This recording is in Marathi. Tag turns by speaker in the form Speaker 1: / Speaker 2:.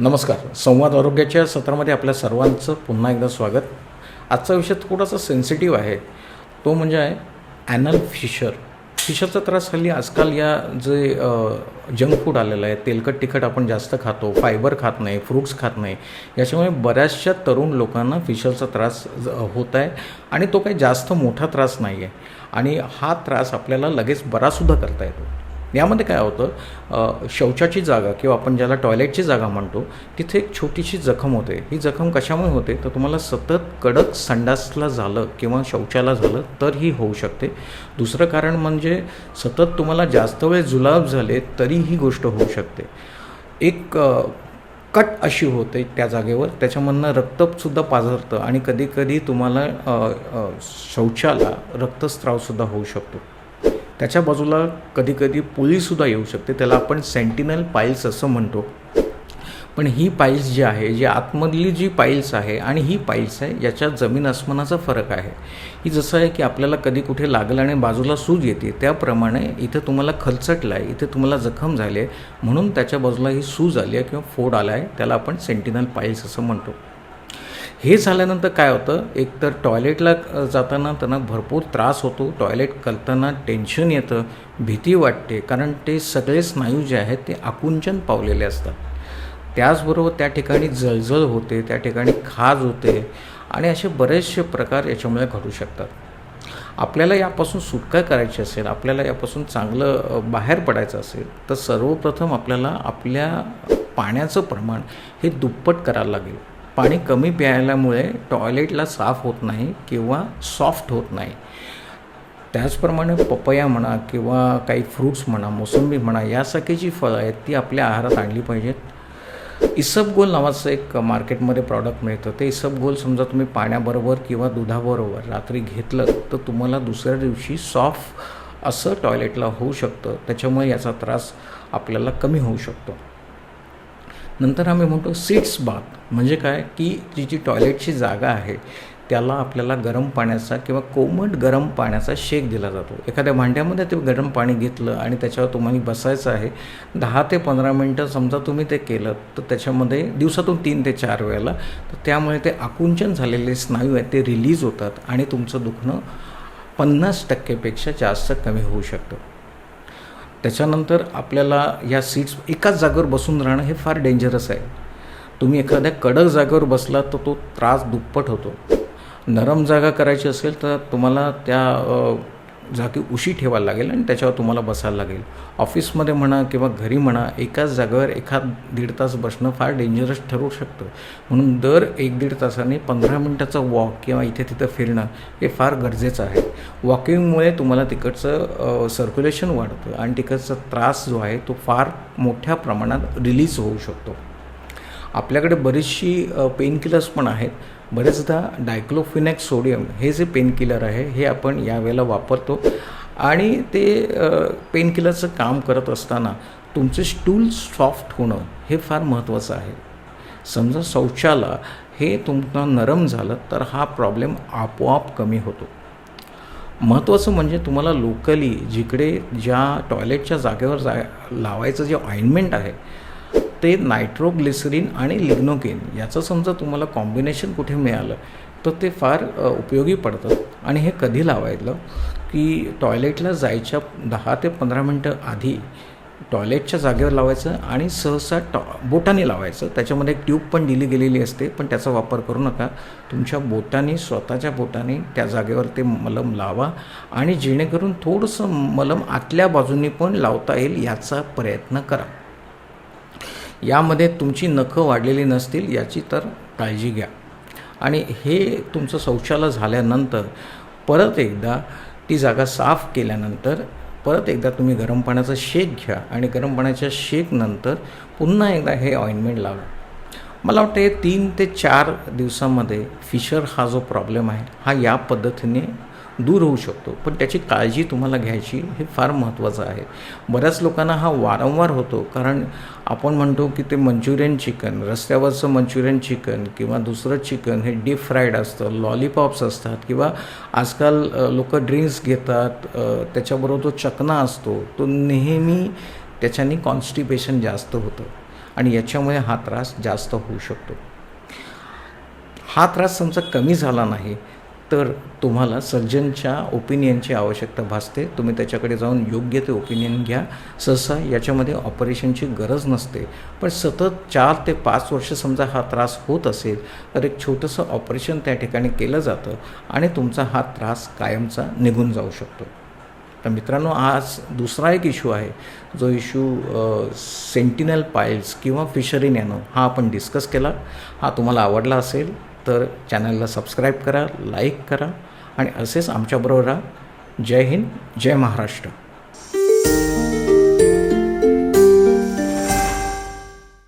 Speaker 1: नमस्कार. संवाद आरोग्याच्या सत्रामध्ये आपल्या सर्वांचं पुन्हा एकदा स्वागत. आजचा विषय थोडासा सेन्सिटिव्ह आहे. तो म्हणजे आहे ॲनल फिशर फिशरचा त्रास हल्ली आजकाल या जे जंक फूड आलेलं आहे तेलकट तिखट आपण जास्त खातो फायबर खात नाही फ्रूट्स खात नाही याच्यामुळे बऱ्याचशा तरुण लोकांना फिशरचा त्रास ज- होत आहे आणि तो काही जास्त मोठा त्रास नाही आहे आणि हा त्रास आपल्याला लगेच बरासुद्धा करता येतो. यामध्ये काय होतं शौचाची जागा किंवा आपण ज्याला टॉयलेटची जागा म्हणतो तिथे एक छोटीशी जखम होते. ही जखम कशामुळे होते? तर तुम्हाला सतत कडक संडासला झालं किंवा शौचाला झालं तर ही होऊ शकते. दुसरं कारण म्हणजे सतत तुम्हाला जास्त वेळ जुलाब झाले तरी ही गोष्ट होऊ शकते. एक कट अशी होते त्या जागेवर. त्याच्यामधनं रक्तसुद्धा पाझरतं आणि कधीकधी तुम्हाला शौचाला रक्तस्रावसुद्धा होऊ शकतो. त्याच्या बाजूला कधीकधी पोलीससुद्धा येऊ शकते. त्याला आपण सेंटिनल पाईल्स असं म्हणतो. पण ही पाईल्स जी आहे जी आतमधली जी पाईल्स आहे आणि ही पाईल्स आहे याच्यात जमीन आसमानाचा फरक आहे. ही जसं आहे की आपल्याला कधी कुठे लागलं आणि बाजूला सूज येते त्याप्रमाणे इथं तुम्हाला खलचटलं आहे इथे तुम्हाला जखम झाली आहे म्हणून त्याच्या बाजूला ही सूज आली आहे किंवा फोड आला आहे त्याला आपण सेंटिनल पाईल्स असं म्हणतो. हे झाल्यानंतर काय होतं? एक तर टॉयलेटला जाताना त्यांना भरपूर त्रास होतो. टॉयलेट करताना टेन्शन येतं भीती वाटते. कारण ते सगळे स्नायू जे आहेत ते आकुंचन पावलेले असतात. त्याचबरोबर त्या ठिकाणी जळजळ होते त्या ठिकाणी खाज होते आणि असे बरेचसे प्रकार याच्यामुळे घडू शकतात. आपल्याला यापासून सुटका करायची असेल आपल्याला यापासून चांगलं बाहेर पडायचं असेल तर सर्वप्रथम आपल्याला आपल्या पाण्याचं प्रमाण हे दुप्पट करायला लागेल. पाणी कमी प्यायल्यामुळे टॉयलेटला साफ होत नाही किंवा सॉफ्ट होत नाही. त्याचप्रमाणे पपया म्हणा किंवा काही फ्रूट्स म्हणा मोसंबी म्हणा यासारखी जी फळं आहेत ती आपल्या आहारात आणली पाहिजेत. इसबगोल नावाचं एक मार्केटमध्ये प्रॉडक्ट मिळतं. ते इसबगोल समजा तुम्ही पाण्याबरोबर किंवा दुधाबरोबर रात्री घेतलं तर तुम्हाला दुसऱ्या दिवशी सॉफ्ट असं टॉयलेटला होऊ शकतं. त्याच्यामुळे याचा त्रास आपल्याला कमी होऊ शकतो. नंतर आम्ही म्हणतो सीट्स बाथ म्हणजे काय? की जी जी टॉयलेटची जागा आहे त्याला आपल्याला गरम पाण्याचा किंवा कोमट गरम पाण्याचा शेक दिला जातो. एखाद्या भांड्यामध्ये ते गरम पाणी घेतलं आणि त्याच्यावर तुम्हाला बसायचं आहे दहा ते पंधरा मिनटं समजा तुम्ही ते केलं तर त्याच्यामध्ये दिवसातून तीन ते चार वेळेला तर त्यामुळे ते आकुंचन झालेले स्नायू आहेत ते रिलीज होतात आणि तुमचं दुखणं पन्नास टक्केपेक्षा जास्त कमी होऊ शकतं. त्याच्यानंतर आपल्याला या सीट्स एकाच जागेवर बसून राहणं हे फार डेंजरस आहे. तुम्ही एखाद्या कडक जागेवर बसलात तर तो त्रास दुप्पट होतो. नरम जागा करायची असेल तर तुम्हाला त्या जागी उशी ठेवायला लागेल आणि त्याच्यावर तुम्हाला बसायला लागेल. ऑफिसमध्ये म्हणा किंवा घरी म्हणा एकाच जागेवर एखाद दीड तास बसणं फार डेंजरस ठरू शकतं. म्हणून दर एक दीड तासाने पंधरा मिनटाचा वॉक किंवा इथे तिथं फिरणं हे फार गरजेचं आहे. वॉकिंगमुळे तुम्हाला तिकडचं सर्क्युलेशन वाढतं आणि तिकडचा त्रास जो आहे तो फार मोठ्या प्रमाणात रिलीज होऊ शकतो. आपल्याकडे बरीचशी पेनकिलर्स पण आहेत. बरेचदा डायक्लोफिनॅक सोडियम हे जे पेनकिलर आहे हे आपण यावेळेला वापरतो. आणि ते पेनकिलरचं काम करत असताना तुमचे स्टूल सॉफ्ट होणं हे फार महत्त्वाचं आहे. समजा शौचाला हे तुमचं नरम झालं तर हा प्रॉब्लेम आपोआप कमी होतो. महत्त्वाचं म्हणजे तुम्हाला लोकली जिकडे ज्या टॉयलेटच्या जागेवर जा लावायचं जे ऑइंटमेंट आहे ते नायट्रोग्लिसरीन आणि लिग्नोकेन याचं समजा तुम्हाला कॉम्बिनेशन कुठे मिळालं तर ते फार उपयोगी पडतं. आणि हे कधी लावायचं? की टॉयलेटला जायच्या दहा ते पंधरा मिनटं आधी टॉयलेटच्या जागेवर लावायचं आणि सहसा टॉ बोटाने लावायचं. त्याच्यामध्ये एक ट्यूब पण दिली गेलेली असते पण त्याचा वापर करू नका. तुमच्या बोटाने स्वतःच्या बोटाने त्या जागेवर ते मलम लावा आणि जेणेकरून थोडंसं मलम आतल्या बाजूने पण लावता येईल याचा प्रयत्न करा. यामध्ये तुमची नखं वाढलेली नसतील याची तर काळजी घ्या. आणि हे तुमचं शौचालय झाल्यानंतर परत एकदा ती जागा साफ केल्यानंतर परत एकदा तुम्ही गरम पाण्याचा शेक घ्या आणि गरम पाण्याच्या शेकनंतर पुन्हा एकदा हे ऑइंटमेंट लावा. मला वाटतं हे तीन ते चार दिवसामध्ये फिशर हा जो प्रॉब्लेम आहे हा या पद्धतीने दूर होऊ शकतो. पण त्याची काळजी तुम्हाला घ्यायची हे फार महत्त्वाचं आहे. बऱ्याच लोकांना हा वारंवार होतो. कारण आपण म्हणतो की ते मंचुरियन चिकन रस्त्यावरचं मंचुरियन चिकन किंवा दुसरं चिकन हे डीप फ्राईड असतं लॉलीपॉप्स असतात किंवा आजकाल लोक ड्रिंक्स घेतात त्याच्याबरोबर तो चकना असतो तो नेहमी त्याच्याने कॉन्स्टिपेशन जास्त होतं आणि याच्यामुळे हा त्रास जास्त होऊ शकतो. हा त्रास समजा कमी झाला नाही. तर तुम्हाला सर्जनच्या ओपिनियनची आवश्यकता भासते. तुम्ही त्याच्याकडे जाऊन योग्य ते ओपिनियन घ्या. सहसा याच्यामध्ये ऑपरेशनची गरज नसते. पण सतत चार ते पाच वर्ष समजा हा त्रास होत असेल तर एक छोटंसं ऑपरेशन त्या ठिकाणी केलं जातं आणि तुमचा हा त्रास कायमचा निघून जाऊ शकतो. तर मित्रांनो आज दुसरा एक इश्यू आहे. जो इश्यू सेंटिनल पाईल्स किंवा फिशरी नॅनो हा आपण डिस्कस केला. हा तुम्हाला आवडला असेल. तर चॅनलला सबस्क्राईब करा लाईक करा आणि असेच आमच्याबरोबर राहा. जय हिंद जय महाराष्ट्र.